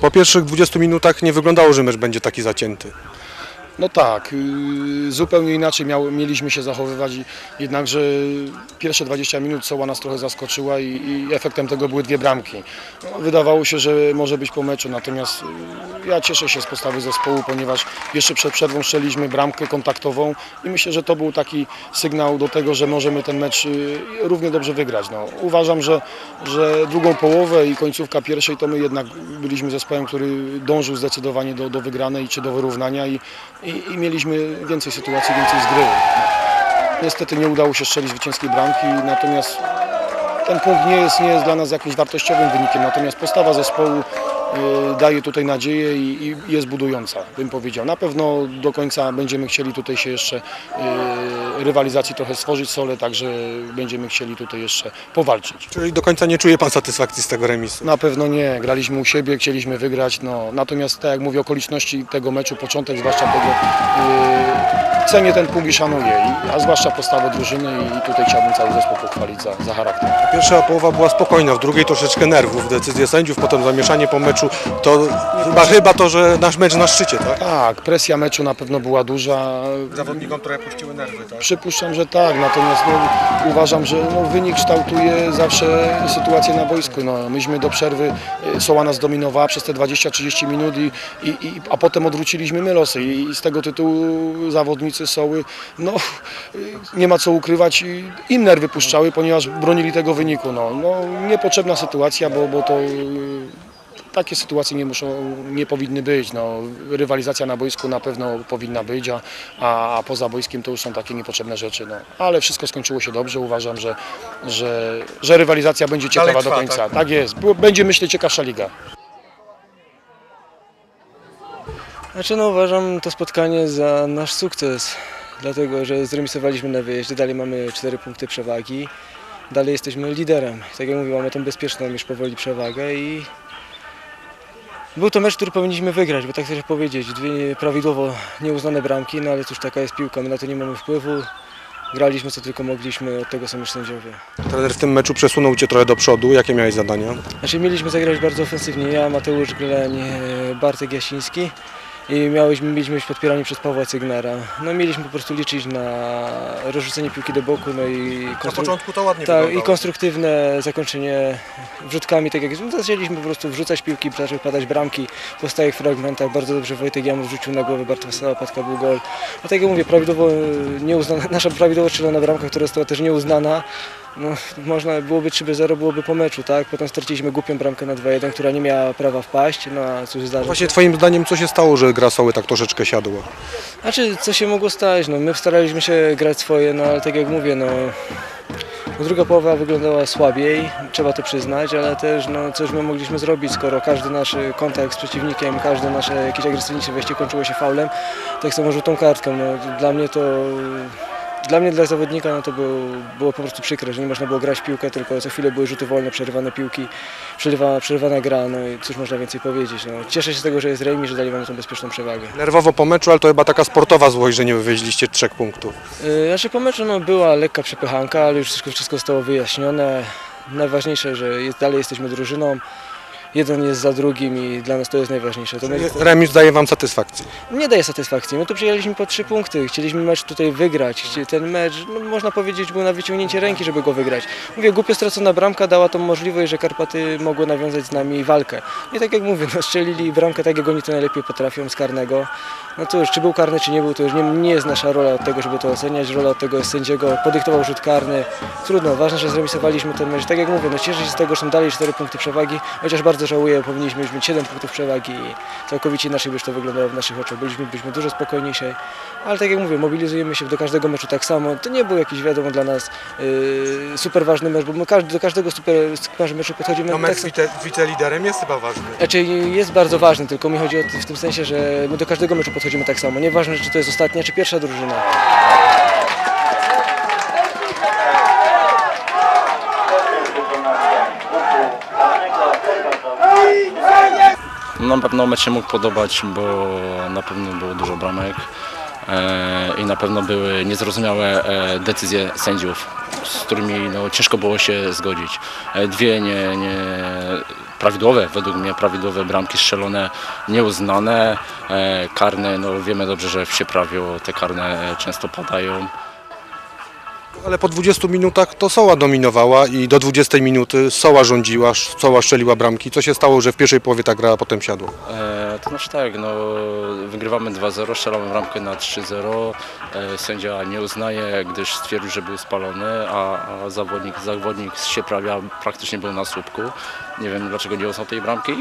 Po pierwszych 20 minutach nie wyglądało, że mecz będzie taki zacięty. No tak, yy, zupełnie inaczej miał, mieliśmy się zachowywać, jednakże pierwsze 20 minut Soła nas trochę zaskoczyła i, i efektem tego były dwie bramki. No, wydawało się, że może być po meczu, natomiast yy, ja cieszę się z postawy zespołu, ponieważ jeszcze przed przerwą strzeliśmy bramkę kontaktową i myślę, że to był taki sygnał do tego, że możemy ten mecz yy, równie dobrze wygrać. No, uważam, że, że drugą połowę i końcówka pierwszej to my jednak byliśmy zespołem, który dążył zdecydowanie do, do wygranej czy do wyrównania i, i, i mieliśmy więcej sytuacji, więcej zgrywy. Niestety nie udało się strzelić zwycięskiej bramki, natomiast ten punkt nie jest, nie jest dla nas jakimś wartościowym wynikiem, natomiast postawa zespołu daje tutaj nadzieję i, jest budująca, bym powiedział. Na pewno do końca będziemy chcieli tutaj się jeszcze y, rywalizacji trochę stworzyć sole, także będziemy chcieli tutaj jeszcze powalczyć. Czyli do końca nie czuje Pan satysfakcji z tego remisu. Na pewno nie, graliśmy u siebie, chcieliśmy wygrać, no, natomiast tak jak mówię, okoliczności tego meczu, początek zwłaszcza tego, yy, cenię ten punkt i szanuję, I, a zwłaszcza postawę drużyny i tutaj chciałbym cały zespół pochwalić za, za charakter. Pierwsza połowa była spokojna, w drugiej troszeczkę nerwów, decyzje sędziów, potem zamieszanie po meczu. To chyba, chyba to, że nasz mecz na szczycie, tak? Tak, presja meczu na pewno była duża, Zawodnikom trochę puściły nerwy, tak? Przypuszczam, że tak, natomiast no, uważam, że no, wynik kształtuje zawsze sytuację na boisku. No, myśmy do przerwy, y, Soła nas dominowała przez te 20-30 minut, i, i, i, a potem odwróciliśmy my losy i, i z tego tytułu zawodnicy Soły, no, nie ma co ukrywać, i im nerwy puszczały, ponieważ bronili tego wyniku. No, no, niepotrzebna sytuacja, bo, bo to... y, takie sytuacje nie muszą, nie powinny być. No, rywalizacja na boisku na pewno powinna być, a, a, poza boiskiem to już są takie niepotrzebne rzeczy. No. Ale wszystko skończyło się dobrze. Uważam, że, że, że rywalizacja będzie ciekawa Dalej do trwa, końca. tak? Tak, jest. Będzie myślę ciekawsza liga. Znaczy no uważam to spotkanie za nasz sukces, dlatego że zremisowaliśmy na wyjeździe, dalej mamy 4 punkty przewagi, dalej jesteśmy liderem. Tak jak mówię, mamy tą bezpieczną już powoli przewagę i był to mecz, który powinniśmy wygrać, bo tak chcę powiedzieć, dwie prawidłowo nieuznane bramki, no ale cóż taka jest piłka, my na to nie mamy wpływu. Graliśmy co tylko mogliśmy, od tego są już sędziowie. Trener w tym meczu przesunął Cię trochę do przodu. Jakie miałeś zadania? Znaczy mieliśmy zagrać bardzo ofensywnie, ja, Mateusz Gleń, e, Bartek Jasiński i miałyśmy, mieliśmy być podpierani przez Pawła Cygnara. No mieliśmy po prostu liczyć na rozrzucenie piłki do boku, no i, konstru- to ładnie tak, i konstruktywne zakończenie wrzutkami, tak jak no, zaczęliśmy po prostu wrzucać piłki, zaczęły padać bramki po stałych fragmentach. Bardzo dobrze Wojtek Jamur wrzucił na głowę Bartosza Łapatka, był gol. No tak jak mówię, prawidłowo e, nieuznana, nasza prawidłowo strzelona bramka, która została też nieuznana, no, można byłoby 3 0 byłoby po meczu, tak? Potem straciliśmy głupią bramkę na 2-1, która nie miała prawa wpaść, no a cóż zdarza Właśnie Twoim zdaniem co się stało, że gra Soły tak troszeczkę siadła? Znaczy, co się mogło stać? No, my staraliśmy się grać swoje, no ale tak jak mówię, no, no druga połowa wyglądała słabiej, trzeba to przyznać, ale też no, coś my mogliśmy zrobić, skoro każdy nasz kontakt z przeciwnikiem, każde nasze jakieś agresywniejsze wejście kończyło się faulem, tak samo żółtą kartką. No, dla mnie to dla mnie, dla zawodnika, no to było, było po prostu przykre, że nie można było grać piłkę, tylko co chwilę były rzuty wolne, przerywane piłki, przerywana, przerywana gra, no i cóż można więcej powiedzieć. No. Cieszę się z tego, że jest remis, że dali wam tą bezpieczną przewagę. Nerwowo po meczu, ale to chyba taka sportowa złość, że nie wywieźliście trzech punktów. Yy, Znaczy po meczu no, była lekka przepychanka, ale już wszystko, wszystko zostało wyjaśnione. Najważniejsze, że jest, dalej jesteśmy drużyną. Jeden jest za drugim i dla nas to jest najważniejsze. To Remis daje Wam satysfakcję. nie daje satysfakcji. My tu przyjechaliśmy po trzy punkty. Chcieliśmy mecz tutaj wygrać. Ten mecz, no, można powiedzieć, był na wyciągnięcie ręki, żeby go wygrać. Mówię, głupio stracona bramka dała tą możliwość, że Karpaty mogły nawiązać z nami walkę. I tak jak mówię, no, strzelili bramkę tak, jak oni to najlepiej potrafią z karnego. No to już, czy był karny, czy nie był, to już nie, nie jest nasza rola od tego, żeby to oceniać. Rola od tego jest sędziego. Podyktował rzut karny. Trudno, ważne, że zremisowaliśmy ten mecz. Tak jak mówię, no cieszę się z tego, że są dalej 4 punkty przewagi, chociaż bardzo żałuję, powinniśmy mieć 7 punktów przewagi i całkowicie inaczej by to wyglądało w naszych oczach. Byliśmy, byliśmy dużo spokojniejsi, ale tak jak mówię, mobilizujemy się do każdego meczu tak samo. To nie był jakiś, wiadomo, dla nas yy, super ważny mecz, bo my każdy, do każdego super, super meczu podchodzimy No tak mecz samo. z wice, wiceliderem jest chyba ważny. Znaczy jest bardzo ważny, tylko mi chodzi o to w tym sensie, że my do każdego meczu podchodzimy tak samo. Nieważne, czy to jest ostatnia, czy pierwsza drużyna. Na pewno mecz się mógł podobać, bo na pewno było dużo bramek e, i na pewno były niezrozumiałe e, decyzje sędziów, z którymi no, ciężko było się zgodzić. E, dwie nie, nie, prawidłowe, według mnie prawidłowe bramki strzelone, nieuznane, karne, no wiemy dobrze, że w Sieprawiu te karne często padają. Ale po 20 minutach to Soła dominowała i do 20 minuty Soła rządziła, Soła strzeliła bramki. Co się stało, że w pierwszej połowie ta gra potem siadła? E, to znaczy tak, no, wygrywamy 2-0, strzelamy bramkę na 3-0. E, sędzia nie uznaje, gdyż stwierdził, że był spalony, a, a zawodnik, zawodnik z Sieprawia praktycznie był na słupku. Nie wiem dlaczego nie uznał tej bramki.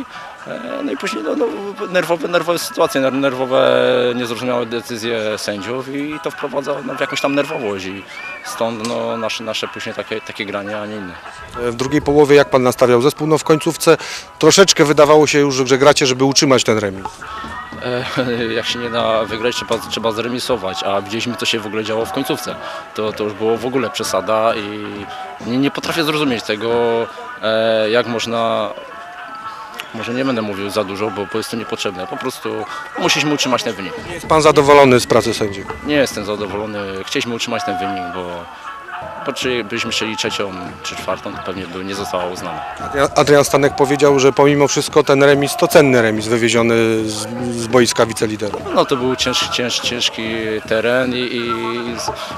E, no i później no, no, nerwowe, nerwowe sytuacje, ner- nerwowe, niezrozumiałe decyzje sędziów i to wprowadza no, w jakąś tam nerwowość i stąd no, nasze, nasze później takie, takie granie, a nie inne. W drugiej połowie jak pan nastawiał zespół? No w końcówce troszeczkę wydawało się już, że gracie, żeby utrzymać ten remis. E, jak się nie da wygrać, trzeba, trzeba zremisować, a widzieliśmy co się w ogóle działo w końcówce. To, to już było w ogóle przesada i nie, nie potrafię zrozumieć tego, e, jak można, może nie będę mówił za dużo, bo, jest to niepotrzebne, po prostu musieliśmy utrzymać ten wynik. Jest pan zadowolony z pracy sędziów? Nie jestem zadowolony, chcieliśmy utrzymać ten wynik, bo, byśmy chcieli trzecią czy czwartą, to pewnie by nie została uznana. Adrian- Stanek powiedział, że pomimo wszystko ten remis to cenny remis wywieziony z, z boiska wicelidera. No to był ciężki, cięż, ciężki teren i, i,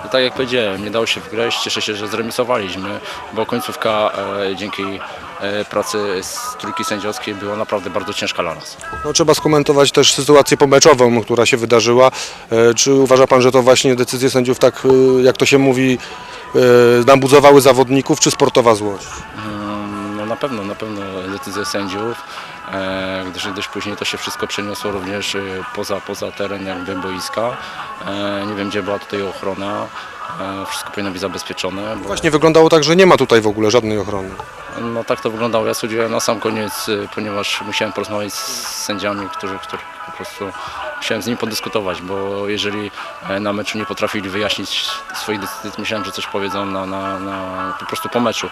i tak jak powiedziałem, nie dało się wgrać. Cieszę się, że zremisowaliśmy, bo końcówka e, dzięki pracy z trójki sędziowskiej była naprawdę bardzo ciężka dla nas. No, trzeba skomentować też sytuację pomeczową, która się wydarzyła. E, Czy uważa pan, że to właśnie decyzje sędziów tak, e, jak to się mówi, e, nabuzowały zawodników, czy sportowa złość? Mm, No na pewno, na pewno decyzje sędziów, e, gdyż, gdyż później to się wszystko przeniosło również e, poza, poza teren jakby boiska. E, nie wiem gdzie była tutaj ochrona, e, wszystko powinno być zabezpieczone. Bo... Właśnie wyglądało tak, że nie ma tutaj w ogóle żadnej ochrony. No tak to wyglądało. Ja sądziłem na sam koniec, y, ponieważ musiałem porozmawiać z sędziami, którzy, którzy po prostu chciałem z nimi podyskutować, bo jeżeli e, na meczu nie potrafili wyjaśnić swoich decyzji, myślałem, że coś powiedzą na, na, na, po prostu po meczu.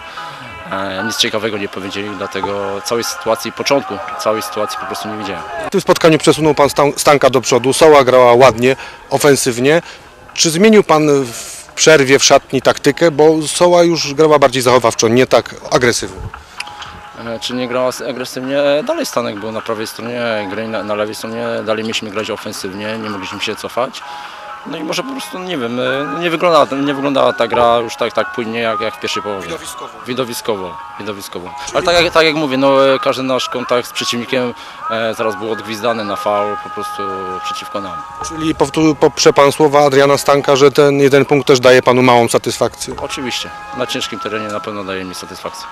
E, Nic ciekawego nie powiedzieli, dlatego całej sytuacji, początku całej sytuacji po prostu nie widziałem. W tym spotkaniu przesunął pan Stan- Stanka do przodu, Soła grała ładnie, ofensywnie. Czy zmienił pan w przerwie w szatni taktykę, bo Soła już grała bardziej zachowawczo, nie tak agresywnie? E, Czy nie grała agresywnie? E, Dalej Stanek był na prawej stronie, gry na, na lewej stronie, dalej mieliśmy grać ofensywnie, nie mogliśmy się cofać. No i może po prostu, nie wiem, e, nie wyglądała, nie wyglądała ta gra już tak, tak płynnie jak, jak w pierwszej połowie. Widowiskowo, widowiskowo. Ale tak jak, tak jak mówię, no, każdy nasz kontakt z przeciwnikiem e, zaraz był odgwizdany na faul po prostu przeciwko nam. Czyli powtór- poprze pan słowa Adriana Stanka, że ten jeden punkt też daje panu małą satysfakcję. Oczywiście, na ciężkim terenie na pewno daje mi satysfakcję.